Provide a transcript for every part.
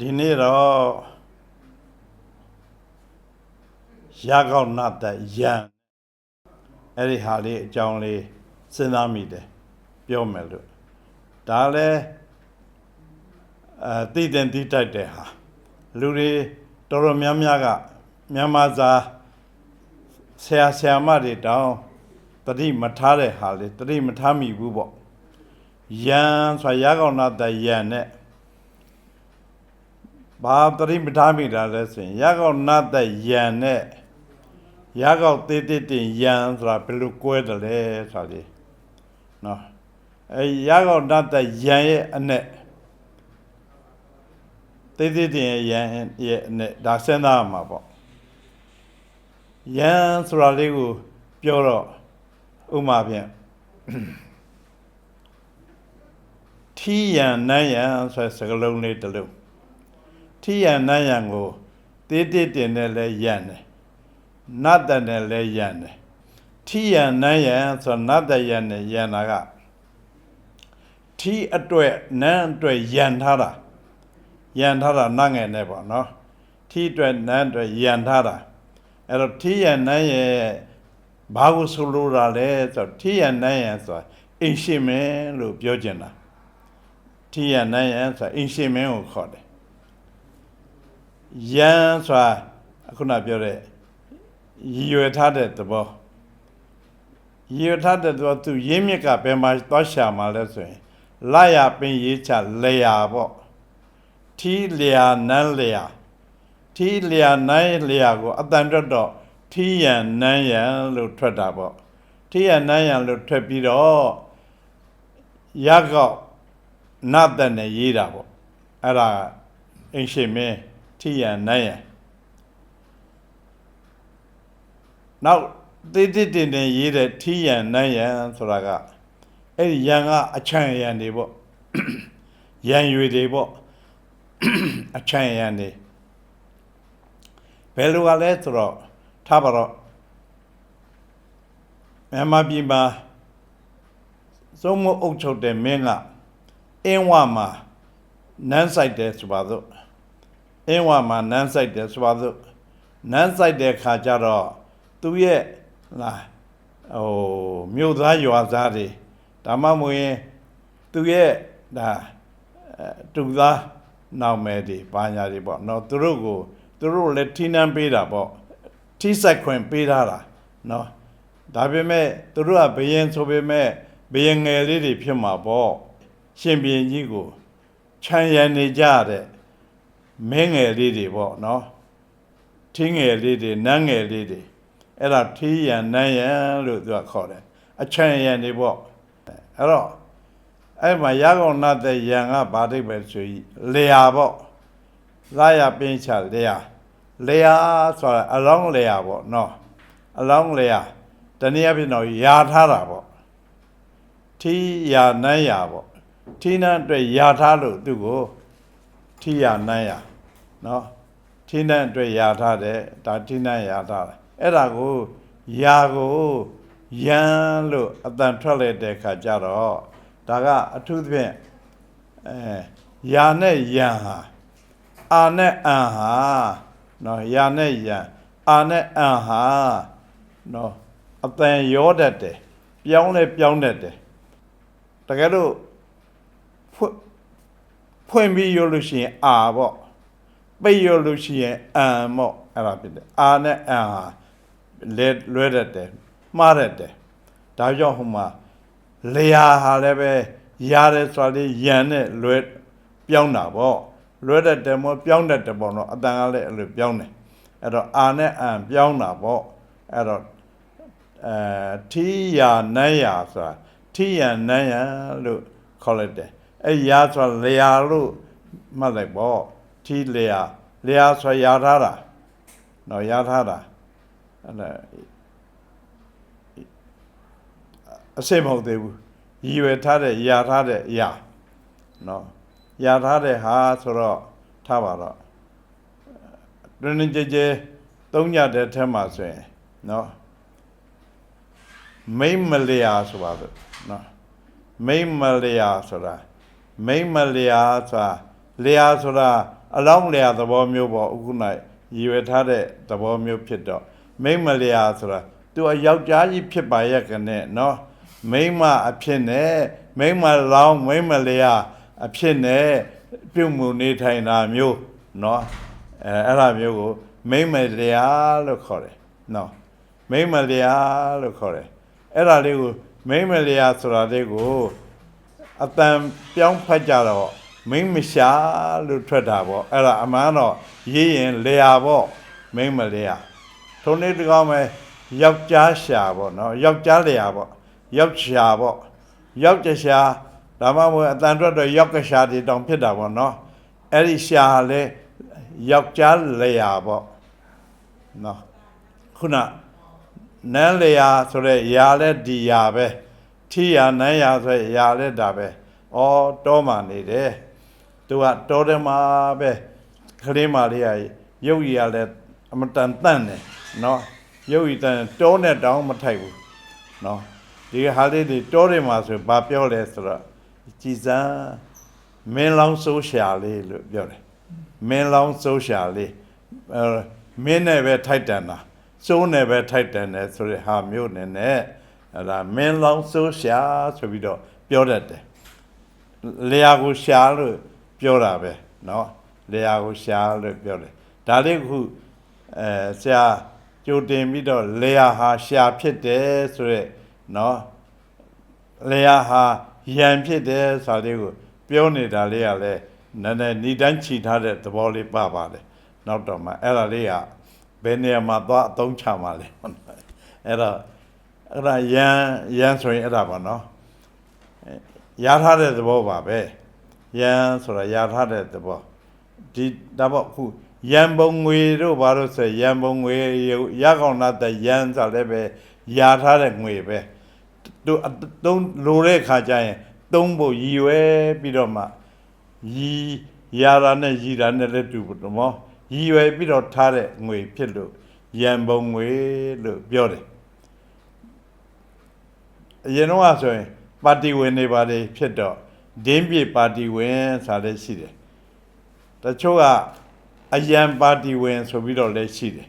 ဒီနေ့တော့ရကောက်နတ်တဲ့ယံအဲ့ဒီဟာလေးအကြောင်းလေးစဉ်းစားမိတယ်ပြောမယ်လို့ဒါလည်းအဲတည်တယ်တည်တတ်တဲ့ဟာလူတွေတော်တော်များများကမြန်မာစာဆရာဆရာမတွေတောင်းတတိမထားတဲ့ဟာလေးတတိမထားမိဘူးပေါ့ယံဆိုရကောက်နတ်တဲ့ယံနဲ့ ဘာတရိပဋ္ဌာမိတာလဲဆိုရင်ရကောက်နတ်တဲ့ယံနဲ့ရကောက်သေးသေးတင်ယံဆိုတာဘယ်လိုကွဲတယ်လဲဆိုတာလေနော်အဲရကောက်နတ်တဲ့ယံရဲ့အနဲ့သေးသေးတင်ရဲ့ယံရဲ့အနဲ့ဒါစဉ်းစားရမှာပေါ့ယံဆိုတာလေးကိုပြောတော့ဥမာဖြင့်ထီယံနန်းယံဆိုတဲ့စကားလုံးလေးတစ်လုံး ထိယနတ်ယံကိုတေးတေးတင်နဲ့လဲယံတယ်နတ်တန်နဲ့လဲယံတယ်ထိယနတ်ယံဆိုနတ်တယံနဲ့ယံတာကထီအတွက်နန်းအတွက်ယံထားတာယံထားတာနတ်ငယ်နဲ့ပေါ့နော်ထီအတွက်နန်းအတွက်ယံထားတာအဲ့တော့ထီယနတ်ရဲ့ဘာကိုဆိုလိုတာလဲဆိုတော့ထီယနတ်ယံဆိုတာအင်ရှင်မင်းလို့ပြောချင်တာထီယနတ်ယံဆိုတာအင်ရှင်မင်းကိုခေါ်တယ် ယံဆိုတာခုနပြောတဲ့ရည်ရွယ်ထားတဲ့သဘောရည်ရွယ်ထားတဲ့သဘောသူရင်းမြစ်ကဘယ်မှာသွားရှာမှာလဲဆိုရင်လာရပင်ရေးချလေယာပေါ့ထီလျာနန်းလျာထီလျာနန်းလျာကိုအတန်တွတ်တော့ထီယံနန်းယံလို့ထွက်တာပေါ့ထီယံနန်းယံလို့ထွက်ပြီးတော့ရကောက်နတ်တဲ့နဲ့ရေးတာပေါ့အဲ့ဒါအင်ရှင်မင်း ထိယံနိုင်ယံနောက်တိတိတင်တင်ရေးတဲ့ထိယံနိုင်ယံဆိုတာကအဲ့ဒီယံကအချံယံတွေပေါ့ယံရွေတွေပေါ့အချံယံတွေဘယ်လိုကလဲဆိုတော့ထားပါတော့မြန်မာပြည်မှာသုံးမအုပ်ချုပ်တဲ့မင်းကအင်းဝမှာနန်းဆိုင်တယ်ဆိုပါတော့ အင်းဝမှာနန်းဆိုင်တယ်ဆိုပါစို့နန်းဆိုင်တဲ့ခါကျတော့သူရဲ့လာဟိုမြို့သားရွာသားတွေဒါမှမဟုတ်ရင်သူရဲ့ဒါအဲတူသားနောက်မယ်တွေဘာညာတွေပေါ့နော်သူတို့ကိုသူတို့လည်းထိနှမ်းပေးတာပေါ့ထိဆိုင်ခွင့်ပေးထားတာနော်ဒါပေမဲ့သူတို့ကဘယင်ဆိုပေမဲ့ဘယင်ငယ်လေးတွေဖြစ်မှာပေါ့ရှင်ဘရင်ကြီးကိုခြံရံနေကြတဲ့ မင်းငယ်လေးတွေပေါ့နော်ထင်းငယ်လေးတွေနန်းငယ်လေးတွေအဲ့ဒါထီးရန်နန်းရန်လို့သူကခေါ်တယ်အချမ်းရန်တွေပေါ့အဲ့တော့အဲ့မှာရကောင်နတ်တဲ့ရန်ကဗာတိတ်ပဲဆိုကြီးလျာပေါ့လာရပင်းချလျာလျာဆိုတာအလောင်းလျာပေါ့နော်အလောင်းလျာတနည်းအားဖြင့်တော့ယာထားတာပေါ့ထီးရနန်းရပေါ့ထီးနန်းအတွက်ယာထားလို့သူ့ကိုထိရနန်းရ နော်ထိနန်းအတွက်ယာထားတယ်ဒါထိနန်းယာထားတယ်အဲ့ဒါကိုယာကိုယံလို့အတန်ထွက်လိုက်တဲ့ခါကျတော့ဒါကအထူးသဖြင့်အဲယာနဲ့ယံဟာအာနဲ့အံဟာနော်ယာနဲ့ယံအာနဲ့အံဟာနော်အတန်ရောတတ်တယ်ပြောင်းလဲပြောင်းတတ်တယ်တကယ်လို့ဖွင့်ဖွင့်ပြီးရလို့ရှိရင်အာပေါ့ ပိတ်ရလို့ရှိရင်အံပေါ့အဲ့ဒါဖြစ်တယ်အာနဲ့အံဟာလဲလွဲတတ်တယ်မှားတတ်တယ်ဒါကြောင့်ဟိုမှာလျာဟာလည်းပဲရတယ်ဆိုတာလေးယံနဲ့လွဲပြောင်းတာပေါ့လွဲတတ်တယ်မို့ပြောင်းတတ်တယ်ပေါ့နော်အတန်ကလည်းအဲ့လိုပြောင်းတယ်အဲ့တော့အာနဲ့အံပြောင်းတာပေါ့အဲ့တော့အဲထီယာနန်းယာဆိုတာထီယာနန်းယာလို့ခေါ်လိုက်တယ်အဲ့ရာဆိုလျာလို့မှတ်လိုက်ပေါ့ ထီလျာလျာဆိုရာထားတာနော်ရာထားတာအဲ့ဒါအစိမ့်မဟုတ်သေးဘူးရည်ရွယ်ထားတဲ့ရာထားတဲ့အရာနော်ရာထားတဲ့ဟာဆိုတော့ထားပါတော့တွင်တွင်ကြဲကြဲသုံးညတဲ့ထက်မှာဆိုရင်နော်မိမ့်မလျာဆိုပါတော့နော်မိမ့်မလျာဆိုတာမိမ့်မလျာဆိုတာလျာဆိုတာ အလောင်းလျာသဘောမျိုးပေါ့အခုနရည်ရွယ်ထားတဲ့သဘောမျိုးဖြစ်တော့မိန်းမလျာဆိုတာသူအယောက်ျားကြီးဖြစ်ပါရဲ့ကနဲ့နော်မိန်းမအဖြစ်နဲ့မိန်းမလောင်းမိန်းမလျာအဖြစ်နဲ့ပြုမှုနေထိုင်တာမျိုးနော်အဲအဲ့ဒါမျိုးကိုမိန်းမလျာလို့ခေါ်တယ်နော်မိန်းမလျာလို့ခေါ်တယ်အဲ့ဒါလေးကိုမိန်းမလျာဆိုတာလေးကိုအတန်ပြောင်းဖတ်ကြတော့ မိန်းမရှာလို့ထွက်တာပေါ့အဲ့ဒါအမှန်တော့ရေးရင်လေယာပေါ့မိန်းမလေယာထုံးနေတကောင်းမဲ့ယောက်ျားရှာပေါ့နော်ယောက်ျားလေယာပေါ့ယောက်ရှာပေါ့ယောက်ျားရှာဒါမှမဟုတ်အတန်ထွက်တော့ယောက်ကရှာတွေတောင်ဖြစ်တာပေါ့နော်အဲ့ဒီရှာလဲယောက်ျားလေယာပေါ့နော်ခုနနန်းလေယာဆိုရဲຢာလဲဒီຢာပဲထိယာနန်းယာဆိုရဲຢာလဲဒါပဲဩတောမှနေတယ် သူကတောတယ်မှာပဲခလေးမလေးရရုပ်ရည်ရလဲအမတန်တန့်တယ်နော်ရုပ်ရည်တန်တောနဲ့တောင်းမထိုက်ဘူးနော်ဒီဟာလေးတွေတောတယ်မှာဆိုဘာပြောလဲဆိုတော့ကြည်စမ်းမင်းလောင်းစိုးရှာလေးလို့ပြောတယ်မင်းလောင်းစိုးရှာလေးအဲမင်းနဲ့ပဲထိုက်တန်တာစိုးနဲ့ပဲထိုက်တန်တယ်ဆိုတဲ့ဟာမျိုးနဲ့နဲ့အဲ့ဒါမင်းလောင်းစိုးရှာဆိုပြီးတော့ပြောတတ်တယ်လေယာကိုရှာလို့ ပြောတာပဲเนาะလေယာကိုရှာလို့ပြောတယ်ဒါလေးကခုအဲဆရာကြိုတင်ပြီးတော့လေယာဟာရှာဖြစ်တယ်ဆိုရက်เนาะလေယာဟာယံဖြစ်တယ်ဆိုတာလေးကိုပြောနေတာလေးကလည်းနည်းနည်းဏိတန်းချီထားတဲ့သဘောလေးပါပါတယ်နောက်တော့မှအဲ့ဒါလေးကဘယ်နေရာမှာသွားအသုံးချမှာလဲအဲ့တော့အဲ့ဒါယံယံဆိုရင်အဲ့ဒါပါเนาะ ရထားတဲ့သဘောပါပဲ ယံဆိုတာရထားတဲ့သဘောဒီဒါပေါ့အခုယံပုံငွေတို့ဘာလို့ဆိုယံပုံငွေရကောင်နာတဲ့ယံဆိုလည်းပဲရထားတဲ့ငွေပဲသူသုံးလိုတဲ့ခါကျရင်သုံးဖို့ရည်ရွယ်ပြီးတော့မှရည်ရတာနဲ့ရည်တာနဲ့လည်းတူဘူးမောရည်ရွယ်ပြီးတော့ထားတဲ့ငွေဖြစ်လို့ယံပုံငွေလို့ပြောတယ်အရင်တော့ဆိုရင်ပါတီဝင်တွေပါတယ်ဖြစ်တော့ ဒင်းပြေပါတီဝင်ဆိုလည်းရှိတယ်တချို့ကအယံပါတီဝင်ဆိုပြီးတော့လည်းရှိတယ်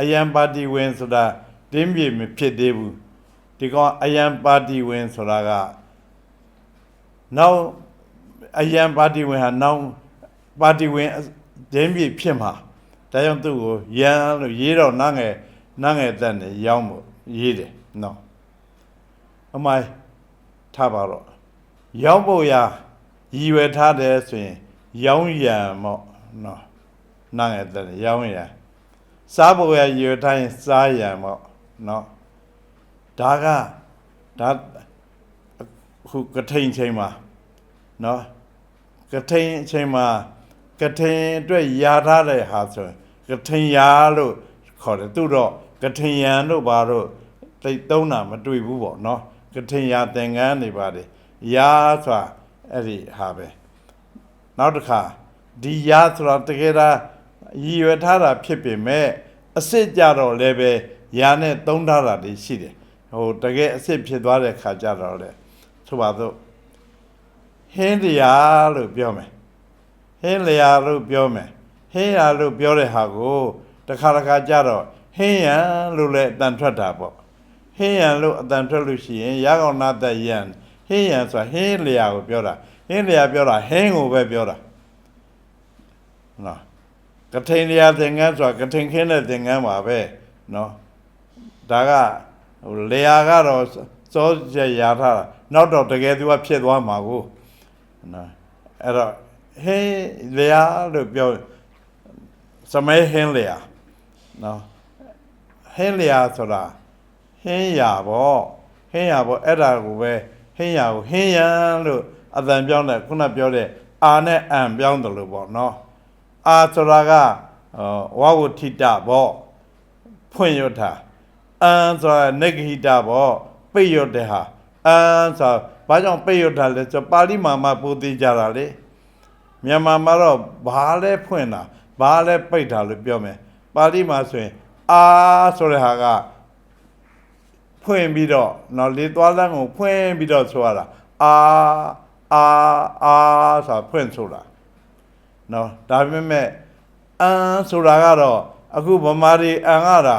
အယံပါတီဝင်ဆိုတာဒင်းပြေမဖြစ်သေးဘူးဒီကောင်အယံပါတီဝင်ဆိုတာကနောက်အယံပါတီဝင်ဟာနောက်ပါတီဝင်ဒင်းပြေဖြစ်မှာဒါကြောင့်သူ့ကိုယံလို့ရေးတော့နားငယ်နားငယ်တက်နေရောင်းဖို့ရေးတယ်နော်အမိုင်းထားပါတော့ ရောင်းဖို့ရာရည်ရွယ်ထားတယ်ဆိုရင်ရောင်းရံမော့နော်နားငယ်တဲ့ရောင်းရံစားဖို့ရာရည်ရွယ်ထားရင်စားရံမော့နော်ဒါကဒါခုကထိန်ချိန်မှာနော်ကထိန်အချိန်မှာကထိန်အတွက်ယာထားတဲ့ဟာဆိုရင်ကထိန်ယာလို့ခေါ်တယ်သူတော့ကထိန်ရံတို့ဘာတို့တိတ်သုံးတာမတွေ့ဘူးပေါ့နော်ကထင်ရသင်္ကန်းနေပါတယ် ရာဆိုတာအဲ့ဒီဟာပဲနောက်တစ်ခါဒီရာဆိုတာတကယ်ဒါရည်ရွယ်ထားတာဖြစ်ပေမဲ့အစ်စ်ကြတော့လည်းပဲရာနဲ့သုံးထားတာတွေရှိတယ်ဟိုတကယ်အစ်စ်ဖြစ်သွားတဲ့ခါကြတော့လေဆိုပါတော့ဟင်းတရားလို့ပြောမယ်ဟင်းလျာလို့ပြောမယ်ဟင်းရလို့ပြောတဲ့ဟာကိုတခါတခါကြတော့ဟင်းရလို့လည်းအတန်ထွက်တာပေါ့ဟင်းရံလို့အတန်ထွက်လို့ရှိရင်ရကောင်နာသက်ရံ ဟင်းရံဆိုတာဟင်းလျာကိုပြောတာဟင်းလျာပြောတာဟင်းကိုပဲပြောတာနော်ကထိန်လျာသင်္ကန်းဆိုတာကထိန်ခင်းတဲ့သင်္ကန်းပါပဲနော်ဒါကဟိုလျာကတော့စောချက်ရထားတာနောက်တော့တကယ်သူကဖြစ်သွားမှာကိုနော်အဲ့တော့ဟင်းလျာလို့ပြောစမဲဟင်းလျာနော်ဟင်းလျာဆိုတာဟင်းရပေါ့ဟင်းရပေါ့အဲ့ဒါကိုပဲ ဟင်းရကိုဟင်းရန်လို့အတန်ပြောင်းတဲ့ခုနပြောတဲ့အာနဲ့အံပြောင်းတယ်လို့ပေါ့နော်အာဆိုတာကဝဝထိတပေါ့ဖွင့်ရတာအံဆိုတာနဂဟိတပေါ့ပိတ်ရတဲ့ဟာအံဆိုဘာကြောင့်ပိတ်ရတာလဲဆိုပါဠိမှာမှပိုသေးကြတာလေမြန်မာမှာတော့ဘာလဲဖွင့်တာဘာလဲပိတ်တာလို့ပြောမယ်ပါဠိမှာဆိုရင်အာဆိုတဲ့ဟာက ဖွင့်ပြီးတော့နော်လေသွားလမ်းကိုဖွင့်ပြီးတော့ဆိုရတာအာအာအာဆိုတာဖွင့်ဆိုတာနော်ဒါပေမဲ့အန်ဆိုတာကတော့အခုဗမာတွေအန်ကတာ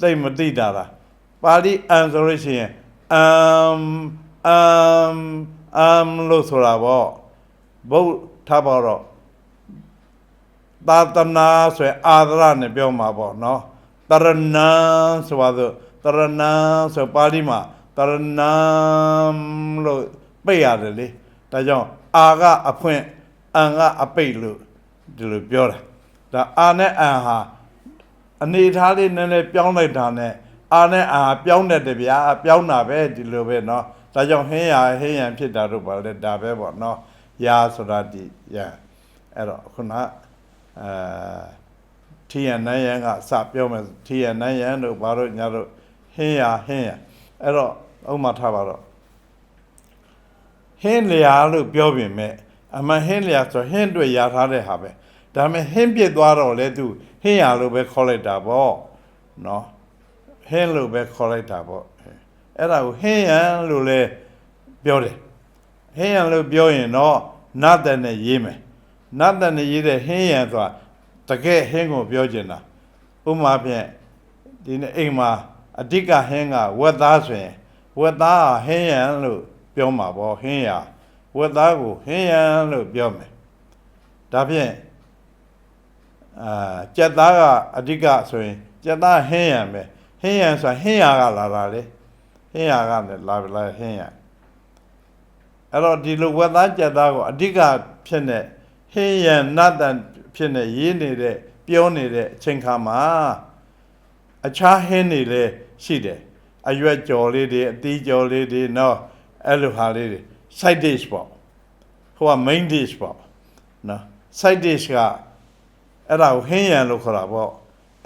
သိမသိတာလားပါဠိအန်ဆိုလို့ရှိရင်အမ်အမ်အမ်လို့ဆိုတာပေါ့ဘုထားပါတော့သာသနာဆိုရင်အာဒရနဲ့ပြောမှာပေါ့နော်တရဏံဆိုပါတော့ တရဏံဆိုပါဠိမှာတရဏံလို့ပိတ်ရတယ်လေဒါကြောင့်အာကအဖွင့်အန်ကအပိတ်လို့ဒီလိုပြောတာဒါအာနဲ့အန်ဟာအနေထားလေးနည်းနည်းပြောင်းလိုက်တာနဲ့အာနဲ့အာပြောင်းတတ်တယ်ဗျာပြောင်းတာပဲဒီလိုပဲเนาะဒါကြောင့်ဟင်းရဟင်းရန်ဖြစ်တာတို့ပါလေဒါပဲပေါ့เนาะယာဆိုတာဒီယာအဲ့တော့ခုနက အဲထီရနန်းရန်ကစပြောမယ်ထီရနန်းရန်တို့ဘာလို့ညာတို့ ဟင်းရဟင်းရအဲ့တော့ဥမာထားပါတော့ဟင်းလျာလို့ပြောပြင်မဲ့အမှန်ဟင်းလျာဆိုဟင်းတွေရထားတဲ့ဟာပဲဒါပေမဲ့ဟင်းပြစ်သွားတော့လေသူဟင်းရလို့ပဲခေါ်လိုက်တာပေါ့နော်ဟင်းလို့ပဲခေါ်လိုက်တာပေါ့အဲ့ဒါကိုဟင်းရန်လို့လဲပြောတယ်ဟင်းရန်လို့ပြောရင်တော့နတ်တဲ့နဲ့ရေးမယ်နတ်တန်နေရေးတဲ့ဟင်းရံဆိုတာတကယ်ဟင်းကိုပြောချင်တာဥပမာဖြင့်ဒီနေ့အိမ်မှာ အဓိကဟင်းကဝက်သားဆိုရင်ဝက်သားဟာဟင်းရံလို့ပြောမှာပေါ့ဟင်းရဝက်သားကိုဟင်းရံလို့ပြောမယ်ဒါဖြင့်အာကြက်သားကအဓိကဆိုရင်ကြက်သားဟင်းရံပဲဟင်းရံဆိုတာဟင်းရကလာတာလေဟင်းရကလည်းလာလာဟင်းရအဲ့တော့ဒီလိုဝက်သားကြက်သားကိုအဓိကဖြစ်နေဟင်းရန်နတ်တန်ဖြစ်နေရေးနေတဲ့ပြောနေတဲ့အချိန်ခါမှာ အခြားဟင်းတွေလည်းရှိတယ်အရွက်ကြော်လေးတွေအသီးကြော်လေးတွေနော်အဲ့လိုဟာလေးတွေ side dish ပေါ့ဟိုက main dish ပေါ့နော် side dish ကအဲ့ဒါကိုဟင်းရံလို့ခေါ်တာပေါ့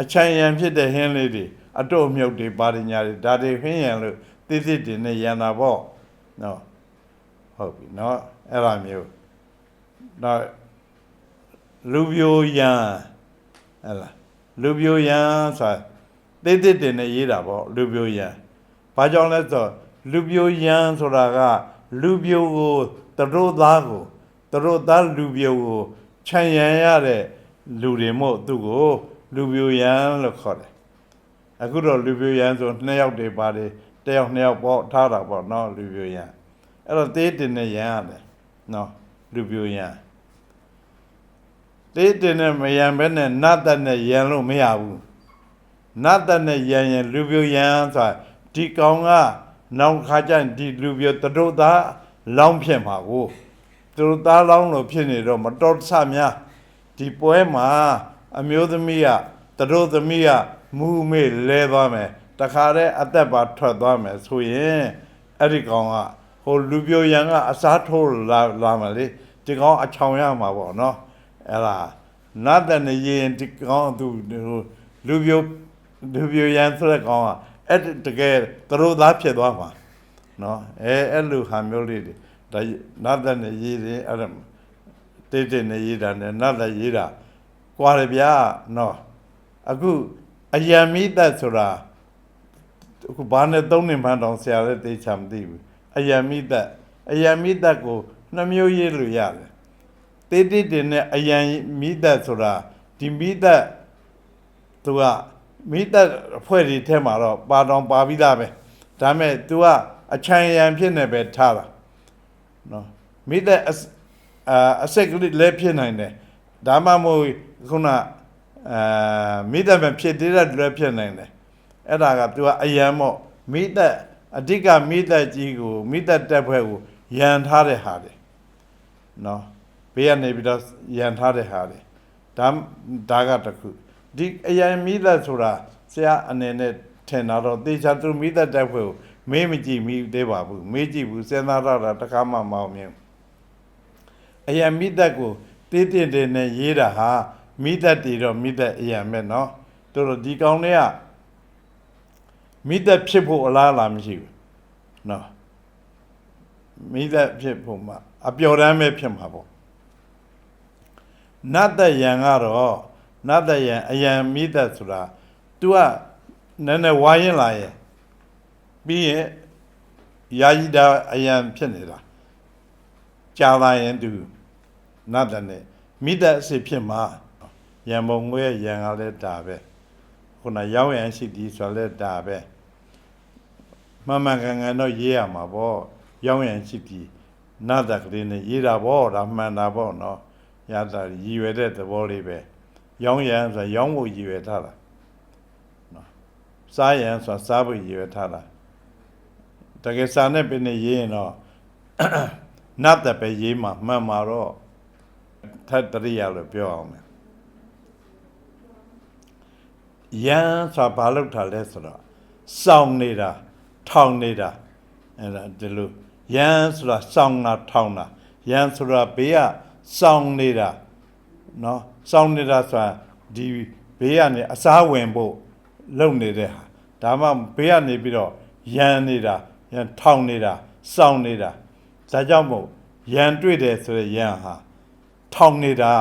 အချမ်းရံဖြစ်တဲ့ဟင်းလေးတွေအတုအမြုပ်တွေပါရညာတွေဒါတွေဟင်းရံလို့တိတိတင်နဲ့ရံတာပေါ့နော်ဟုတ်ပြီနော်အဲ့လိုမျိုးတော့လူပြိုရံဟဲ့လားလူပြိုရံဆိုတာ သေတစ်တင်နဲ့ရေးတာပေါ့လူပြိုရန်ဘာကြောင့်လဲဆိုတော့လူပြိုရန်ဆိုတာက လူပြိုကိုသူတို့သားကိုသူတို့သားလူပြိုကိုခြံရန်ရတဲ့လူတွေမို့သူ့ကို လူပြိုရန်လို့ခေါ်တယ်အခုတော့လူပြိုရန်ဆိုနှစ်ယောက်တွေပါတယ်တယောက်နှစ်ယောက်ပေါ့ထားတာပေါ့နော်လူပြိုရန်အဲ့တော့သေတင်နဲ့ရန်ရတယ်နော်လူပြိုရန်သေးတင်နဲ့မယံပဲနဲ့နတ်သက်နဲ့ယံလို့မရဘူး နတ်တနဲ့ရန်ရင်လူပြိုရန်ဆိုတာဒီကောင်ကနောက်ခါကျရင်ဒီလူပြိုတတို့သားလောင်းဖြစ်မှာကိုသူတို့သားလောင်းလို့ဖြစ်နေတော့မတော်တဆများဒီပွဲမှာအမျိုးသမီးကတတို့သမီးကမူမေ့လဲသွားမယ်တခါတည်းအသက်ပါထွက်သွားမယ်ဆိုရင်အဲ့ဒီကောင်ကဟိုလူပြိုရန်ကအစားထိုးလာလာမလေဒီကောင်အချောင်ရမှာပေါ့နော်အဲ့ဒါနတ်တန်နေရင်ဒီကောင်သူဟိုလူပြို လူပြိုရန်ဆိုတဲ့ကောင်ကအဲ့ဒီတကယ်သူတို့သားဖြစ်သွားမှာနော်အဲအဲ့လိုဟာမျိုးလေးတွေဒါနတ်တန်နေရေးတယ်အဲ့ဒါတိတ်တိတ်နေရေးတာနဲ့နတ်တန်ရေးတာကွာရဗျာနော်အခုအယံမိသက်ဆိုတာအခုဘာနဲ့သုံးနေမှန်းတောင်ဆရာလည်းသိချာမသိဘူးအယံမိသက်အယံမိသက်ကိုနှမျိုးရေးလို့ရတယ်တေးတိတင်နဲ့အယံမိသက်ဆိုတာဒီမိသက်သူက မိသက်အဖွဲ့တွေထဲမှာတော့ပါတော်ပါပြီးသားပဲဒါမဲ့ तू ကအချံယံဖြစ်နေပဲထားတာနော်မိသက်အစအာအဆက်ကလေးလည်းဖြစ်နိုင်တယ်ဒါမှမဟုတ်ခုနအာမိသက်ပဲဖြစ်သေးတဲ့လည်းဖြစ်နိုင်တယ်အဲ့ဒါက तू ကအယံမို့မိသက်အဓိကမိသက်ကြီးကိုမိသက်တက်ဖွဲ့ကိုယန်ထားတဲ့ဟာတွေနော်ဘေးကနေပြီးတော့ယန်ထားတဲ့ဟာတွေဒါဒါကတခု ဒီအယံမိသက်ဆိုတာဆရာအနေနဲ့ထင်တာတော့တေချာသူမိသက်တက်ဖွဲ့ကိုမေးမကြည့်မိသေးပါဘူးမေးကြည့်ဘူးစဉ်းစားတော့တာတခါမှမအောင်မြင်အယံမိသက်ကိုတေးတင်တင်နဲ့ရေးတာဟာမိသက်တည်တော့မိသက်အယံပဲနော်တို့တော့ဒီကောင်းလေးကမိသက်ဖြစ်ဖို့အလားအလာမရှိဘူးနော်မိသက်ဖြစ်ဖို့မှာအပျော်တမ်းပဲဖြစ်မှာပေါ့နတ်သက်ယံကတော့ နတ်သက်ယံအယံမိသက်ဆိုတာ तू ကနည်းနည်းဝါရင်လာရဲ့ပြီးရင်ယာယီတာအယံဖြစ်နေတာကြာလာရင် तू နတ်သက်နဲ့မိသက်အစစ်ဖြစ်မှာရံပုံငွေရံကလည်းဒါပဲခုနရောင်းရန်ရှိသည်ဆိုလည်းဒါပဲမမန်ကန်ကန်တော့ရေးရမှာပေါ့ရောင်းရန်ရှိသည်နတ်တကလေးနဲ့ရေးတာပေါ့ဒါမှန်တာပေါ့နော်ရတာရည်ရွယ်တဲ့သဘောလေးပဲ ရောင်းရန်ဆိုရောင်းဖို့ရည်ရွယ်ထားတာနော်စားရန်ဆိုစားဖို့ရည်ရွယ်ထားတာတကယ်စားနဲ့ပြနေရေးရင်တော့နတ်တပဲရေးမှာမှန်မှာတော့ထပ်တရိယာလို့ပြောအောင်မယ်ယန်ဆိုတာဘာလို့ထားလဲဆိုတော့စောင်းနေတာထောင်နေတာအဲ့ဒါဒီလိုယန်ဆိုတာစောင်းတာထောင်တာယန်ဆိုတာဘေးကစောင်းနေတာနော် စောင်းနေတာဆိုတာဒီဘေးကနေအစားဝင်ဖို့လုပ်နေတဲ့ဟာဒါမှဘေးကနေပြီးတော့ယန်နေတာယန်ထောင်နေတာစောင်းနေတာဒါကြောင့်မို့ယန်တွေ့တယ်ဆိုရင်ယန်ဟာထောင်နေတာ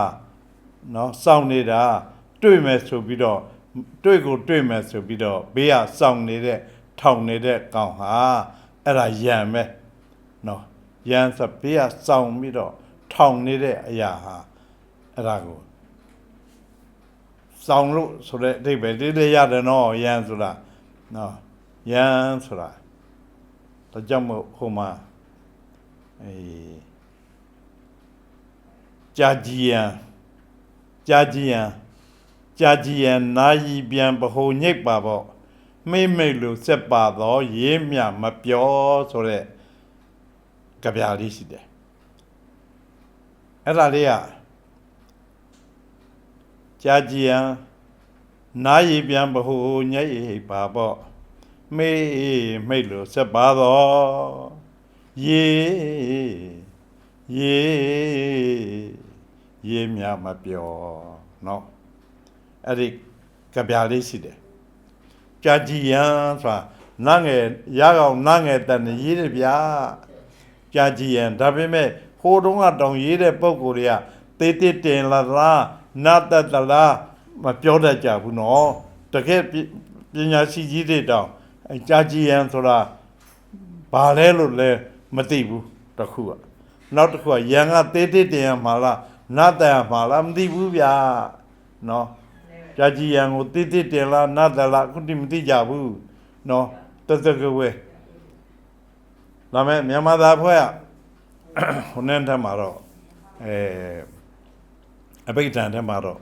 နော်စောင်းနေတာတွေ့မယ်ဆိုပြီးတော့တွေ့ကိုတွေ့မယ်ဆိုပြီးတော့ဘေးကစောင်းနေတဲ့ထောင်နေတဲ့ကောင်ဟာအဲ့ဒါယန်ပဲနော်ယန်ဆိုဘေးကစောင်းပြီးတော့ထောင်နေတဲ့အရာဟာအဲ့ဒါကို စောင်းလို့ဆိုတဲ့အဓိပ္ပာယ်တိတိရတယ်နော်ယန်ဆိုတာနော်ယန်ဆိုတာဒါကြောင့်မို့ဟိုမှာအေးကြာကြည်ယံကြာကြည်ယံကြာကြည်ယံနာယီပြန်ဗဟိုညိတ်ပါပေါ့မိမ့်မိတ်လို့စက်ပါတော့ရေးမြမပြောဆိုတဲ့ကြပြာလေးရှိတယ်အဲ့ဒါလေးက ကြာကြည်ယံနာယီပြန်ဗဟိုညိတ်ပါပေါ့မေးမိတ်လို့စက်ပါတော့ရေးရေးရေးမြမပြောเนาะအဲ့ဒီကြပြလေးရှိတယ်ကြာကြည်ယံဆိုတာနတ်ငယ်ရကောင်နတ်ငယ်တန်ရေးတယ်ဗျာကြာကြည်ယံဒါပေမဲ့ဟိုတုန်းကတောင်ရေးတဲ့ပုံကိုယ်တွေကတေးတေးတင်လာလား နာတတလားမပြောတတ်ကြဘူးနော်တကယ်ပညာရှိကြီးတွေတောင်အကြာကြီးရန်ဆိုတာဘာလဲလို့လဲမသိဘူးတခုကနောက်တစ်ခုကရန်ကတေးတေးတင်ရမှာလားနာတန်မှာလားမသိဘူးဗျာနော်ကြာကြီးရန်ကိုတေးတေးတင်လားနာတလားခုတိမသိကြဘူးနော်တသက်ကွယ်ဒါမဲ့မြန်မာသားဖွဲ့ကဟိုနေ့ထက်မှာတော့အဲ အပိဋ္ဌာန်တည်းမှာတော့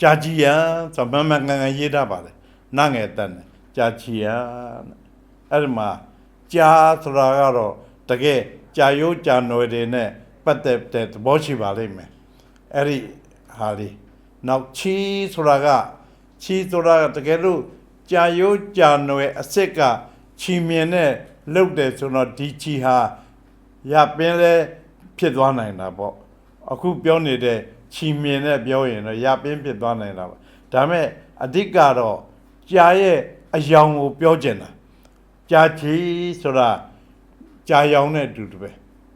ကြာကြည်ရန်ဆိုမမငငရေးတာပါလေနတ်ငယ်တန်တယ်ကြာကြည်ရန်အဲ့ဒီမှာကြာဆိုတာကတော့တကယ်ကြာရိုးကြာနွယ်တွေနဲ့ပတ်သက်တဲ့သဘောရှိပါလိမ့်မယ်အဲ့ဒီဟာလေးနောက်ချီဆိုတာကချီဆိုတာကတကယ်လို့ကြာရိုးကြာနွယ်အစ်စ်ကချီမြင်နဲ့လှုပ်တယ်ဆိုတော့ဒီချီဟာရပင်းလဲဖြစ်သွားနိုင်တာပေါ့အခုပြောနေတဲ့ ချီမြင်နဲ့ပြောရင်တော့ရပင်းဖြစ်သွားနိုင်တာပါဒါမဲ့အဓိကတော့ကြာရဲ့အယောင်ကိုပြောကျင်တာကြာချီဆိုတာကြာယောင်နဲ့အတူတူပဲ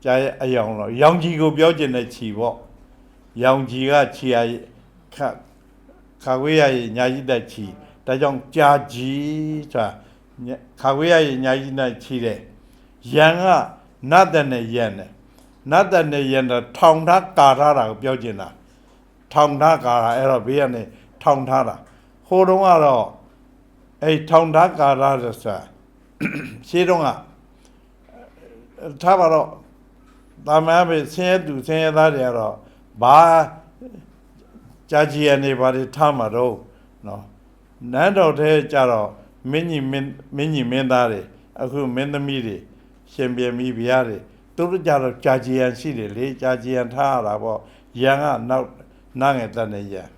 ကြာရဲ့အယောင်တော့ရောင်ကြီးကိုပြောကျင်တဲ့ခြီပေါ့ရောင်ကြီးကခြီရခခါဝေးရရဲ့ညာကြီးတဲ့ခြီဒါကြောင့်ကြာကြီးဆိုတာခါဝေးရရဲ့ညာကြီးနဲ့ခြီတယ်ရန်ကနတ်တဲ့နဲ့ရန်တယ်နတ်တဲ့နဲ့ရန်တော့ထောင်ထားကာထားတာကိုပြောကျင်တာ ထောင်ထားကာတာအဲ့တော့ဘေးကနေထောင်ထားတာဟိုတုန်းကတော့အဲ့ထောင်ထားကာထားတဲ့ဆိုတာရှင်းတော့ကထားပါတော့တာမန်ပဲဆင်းရဲသူဆင်းရဲသားတွေကတော့ဘာကြာကြီးရနေပါလေထားမှာတော့နော်နန်းတော်ထဲကြတော့မင်းကြီးမင်းမင်းကြီးမင်းသားတွေအခုမင်းသမီးတွေရှင်ပြန်ပြီးဗျာတွေသူတို့ကြတော့ကြာကြီးရန်ရှိတယ်လေကြာကြီးရန်ထားရတာပေါ့ရန်ကနောက် နားငယ်တတ်နေရန်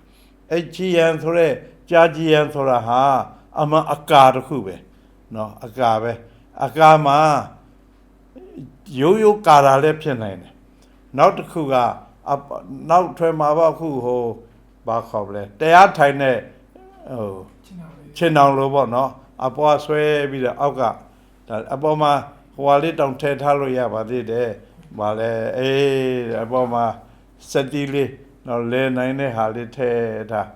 အဲ့ကြီးရန်ဆိုရဲကြာကြီးရန်ဆိုတာဟာအမအကာတစ်ခုပဲနော်အကာပဲအကာမှာရိုးရိုးကာတာလည်းဖြစ်နိုင်တယ်နောက်တစ်ခုကအပနောက်ထွယ်မှာပေါ့အခုဟိုဘာခေါ်လဲတရားထိုင်တဲ့ဟိုချင်းအောင်လို့ပေါ့နော်အပေါ်ဆွဲပြီးတော့အောက်ကဒါအပေါ်မှာဟိုဟာလေးတောင်ထည့်ထားလို့ရပါသေးတယ်ဘာလဲအေးအပေါ်မှာစတီလေး တော့လဲနိုင်တဲ့ဟာလေးထည့်ထား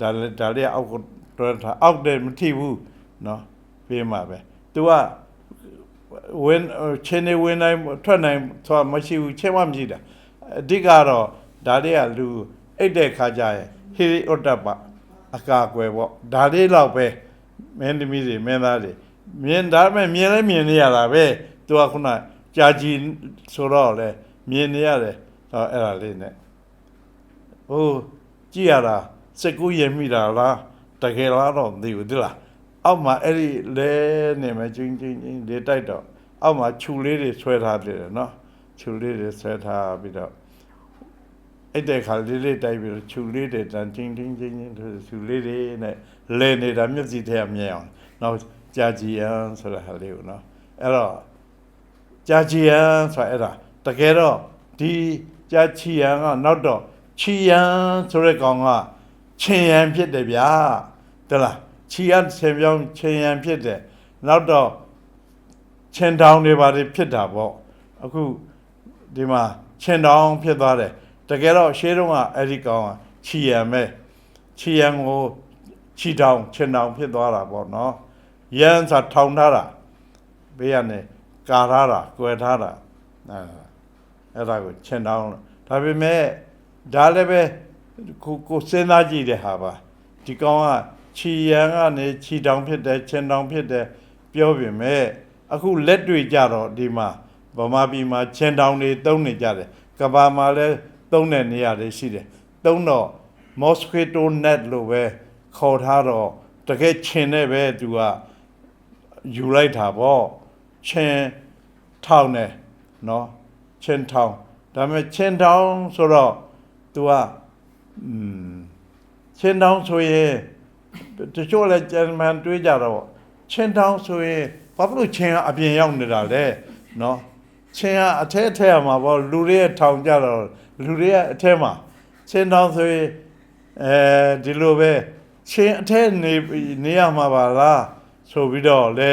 ဒါလည်းဒါလေးအောက်ကိုတွဲထားအောက်တည်းမထိဘူးနော်ပြေးမှာပဲ तू ကဝင်ချင်းနေဝင်နိုင်ထွက်နိုင်သွားမရှိဘူးချင်းမမရှိတာအဓိကတော့ဒါတွေကလူအိတ်တဲ့ခါကျရင်ဟိရိဥတ္တပအကာအကွယ်ပေါ့ဒါလေးတော့ပဲမင်းသမီးတွေမင်းသားတွေမြင်ဒါပေမဲ့မြင်လဲမြင်နေရတာပဲသူကခုနကြာကြီးဆိုတော့လေမြင်နေရတယ်ဟောအဲ့ဒါလေးနဲ့ ဟိုကြည့်ရတာစက်ကူးရမိတာလားတကယ်လားတော့မသိဘူးဒီလားအောက်မှာအဲ့ဒီလဲနေမယ်ချင်းချင်းချင်းလေတိုက်တော့အောက်မှာခြူလေးတွေဆွဲထားတယ်နော်ခြူလေးတွေဆွဲထားပြီးတော့အဲ့တဲ့ခါလေးလေးတိုက်ပြီးတော့ခြူလေးတွေတန်ချင်းချင်းချင်းချင်းခြူလေးတွေနဲ့လဲနေတာမျက်စိထဲကမြင်အောင်နောက်ကြာကြည်ယံဆိုတဲ့ဟာလေးကိုနော်အဲ့တော့ကြာကြည်ယံဆိုအဲ့ဒါတကယ်တော့ဒီကြာချီယံကနောက်တော့ ချီယံဆိုတဲ့ကောင်ကချင်းယံဖြစ်တယ်ဗျာတလားချီယံဆင်ပြောင်းချင်းယံဖြစ်တယ်နောက်တော့ချင်းတောင်တွေပါတွေဖြစ်တာပေါ့အခုဒီမှာချင်းတောင်ဖြစ်သွားတယ်တကယ်တော့ရှေးတုန်းကအဲ့ဒီကောင်ကချီရံမဲ့ချီရံကိုချီတောင်ချင်တောင်ဖြစ်သွားတာပေါ့နော်ရန်စာထောင်ထားတာဘေးကနေကာထားတာကွယ်ထားတာအဲအဲ့ဒါကိုချင်တောင်ဒါပေမဲ့ ဒါလည်းပဲကိုကိုစဉ်းစားကြည့်တဲ့ဟာပါဒီကောင်ကချီရံကနေချီတောင်ဖြစ်တယ်ချင်တောင်ဖြစ်တယ်ပြောပြင်မဲ့အခုလက်တွေ့ကြတော့ဒီမှာဗမာပြည်မှာချင်တောင်တွေတုံးနေကြတယ်ကဘာမှာလည်းသုံးတဲ့နေရာတွေရှိတယ်။သုံးတော့ mosquito net လို့ပဲခေါ်ထားတော့တကယ်ချင်းနဲ့ပဲသူကယူလိုက်တာပေါ့။ချင်းထောင်နဲ့နော်ချင်းထောင်ဒါပေမဲ့ချင်းထောင်ဆိုတော့ သူကอืมချင်းထောင်ဆိုရင်တချို့လည်းဂျန်မန်တွေးကြတော့ချင်းထောင်ဆိုရင်ဘာဖြစ်လို့ချင်းကအပြင်ရောက်နေတာလဲနော်ချင်းကအထက်အထက်မှာပေါ့လူတွေရဲ့ထောင်ကြတော့လူတွေရဲ့အထက်မှာချင်းတောင်ဆိုရင်အဲဒီလိုပဲချင်းအထက်နေနေရမှာပါလားဆိုပြီးတော့လဲ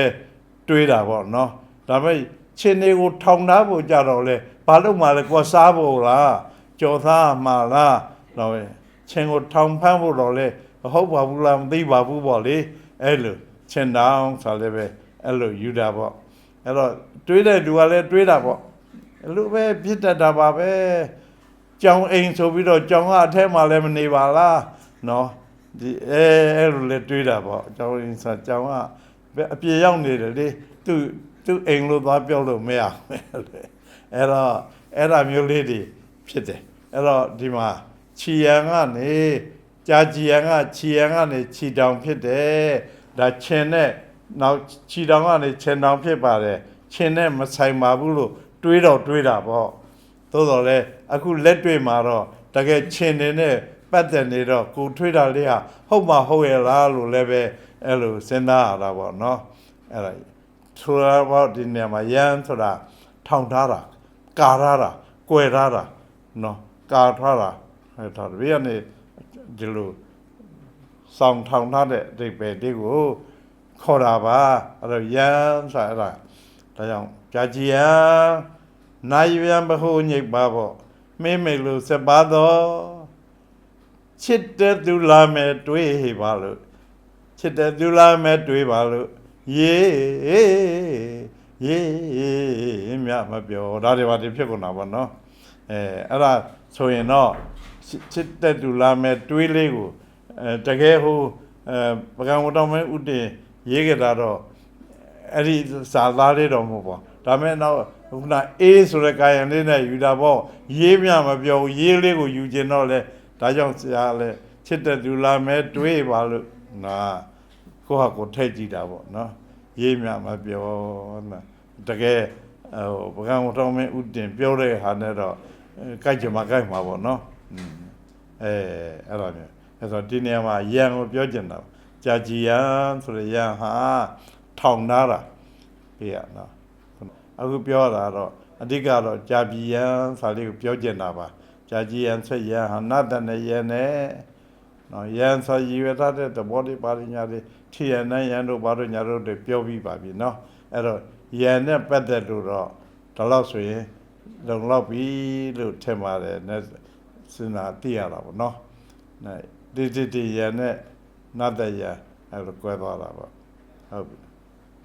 တွေးတာပေါ့နော်ဒါပေမဲ့ချင်းတွေကိုထောင်ထားဖို့ကြတော့လဲဘာလို့မှလဲကိုယ်စားဖို့လား ကြော်သားမှာလားတော့ချင်းကိုထောင်ဖမ်းဖို့တော့လဲမဟုတ်ပါဘူးလားမသိပါဘူးပေါ့လေအဲ့လိုချင်းတောင်ဆိုလည်းပဲအဲ့လိုယူတာပေါ့အဲ့တော့တွေးတဲ့လူကလည်းတွေးတာပေါ့အဲ့လိုပဲပြစ်တတ်တာပါပဲကြောင်အိမ်ဆိုပြီးတော့ကြောင်ကအထက်မှာလည်းမနေပါလားနော်ဒီအဲအဲ့လိုလည်းတွေးတာပေါ့ကြောင်အိမ်ဆိုကြောင်ကအပြေရောက်နေတယ်လေသူသူအိမ်လို့သွားပြောလို့မရဘူးအဲ့တော့အဲ့ဒါမျိုးလေးတွေ ဖြစ်တယ်အဲ့တော့ဒီမှာခြီယံကနေကြာကြည်ယံကခြီယံကနေခြီတောင်ဖြစ်တယ်ဒါချင်းနဲ့နောက်ခြီတောင်ကနေချင်းတောင်ဖြစ်ပါတယ်ချင်းနဲ့မဆိုင်ပါဘူးလို့တွေးတော့တွေးတာပေါ့သို့တော်လည်းအခုလက်တွေ့မှာတော့တကယ်ချင်းနေနဲ့ပတ်သက်နေတော့ကိုထွေးတာလေးဟာဟုတ်မှာဟုတ်ရဲ့လားလို့လည်းပဲအဲ့လိုစဉ်းစားရတာပေါ့နော်အဲ့ဒါဆိုတာပေါ့ဒီနေရာမှာယန်းဆိုတာထောင်ထားတာကာထားတာကွယ်ထားတာ နော်ကာထားတာအဲ့ဒါဘေးကနေဒီလိုဆောင်းထောင်ထားတဲ့အဓိပ္ပာယ်လေးကိုခေါ်တာပါအဲ့တော့ယန်းဆိုတာအဲ့ဒါဒါကြောင့်ကြာကြည်ယံနိုင်ယံဘဟုညိပ်ပါပေါ့မေးမေလို့စပါတော့ချစ်တဲ့သူလာမယ်တွေးဟေပါလို့ချစ်တဲ့သူလာမယ်တွေးပါလို့ရေးရေးမြမပြောဒါတွေပါဒီဖြစ်ကုန်တာပေါ့နော် အဲအဲ့ဒါဆိုရင်တော့ချစ်တဲ့သူလာမယ်တွေးလေးကိုအဲတကယ်ဟိုအဲပကံဝတော်မဲဥတင်ရေးကြတာတော့အဲ့ဒီစာသားလေးတော့မဟုတ်ပါဒါမဲ့နောက်ခုနအေးဆိုတဲ့ကာယံလေးနဲ့ယူတာပေါ့ရေးမြမပြောဘူးရေးလေးကိုယူခြင်းတော့လေဒါကြောင့်ဆရာလည်းချစ်တဲ့သူလာမဲတွေးပါလို့နာကိုဟာကိုထိတ်ကြည့်တာပေါ့နော်ရေးမြမပြောနာတကယ်ဟိုပကံဝတော်မဲဥတင်ပြောတဲ့ဟာနဲ့တော့ ကြိုက်ကြမှာကြိုက်မှာပေါ့နော်อืมအဲအဲ့တော့မျိုးအဲ့တော့ဒီနေရာမှာယံကိုပြောကျင်တာကြာကြည်ယံဆိုရယံဟာထောင်နာတာပြရနော်အခုပြောတာတော့အဓိကတော့ကြာကြည်ယံစာလေးကိုပြောကျင်တာပါကြာကြည်ယံဆက်ယံဟာနတ်တနဲ့ယံနဲ့နော်ယံဆိုရည်ရထားတဲ့သဘောတွေပါရညာတွေထီယံနဲ့ယံတို့ဘာတို့ညာတို့တွေပြောပြီးပါပြီနော်အဲ့တော့ယံနဲ့ပတ်သက်လို့တော့ဒီလောက်ဆိုရင် လုံလောက်ပြီလို့ထင်ပါတယ်နဲ့စဉ်းစားသိရတာပေါ့နော်။နဲဒီဒီဒီရနဲ့နတ်တရအဲ့လိုကွဲသွားတာပေါ့။ဟုတ်ပြီ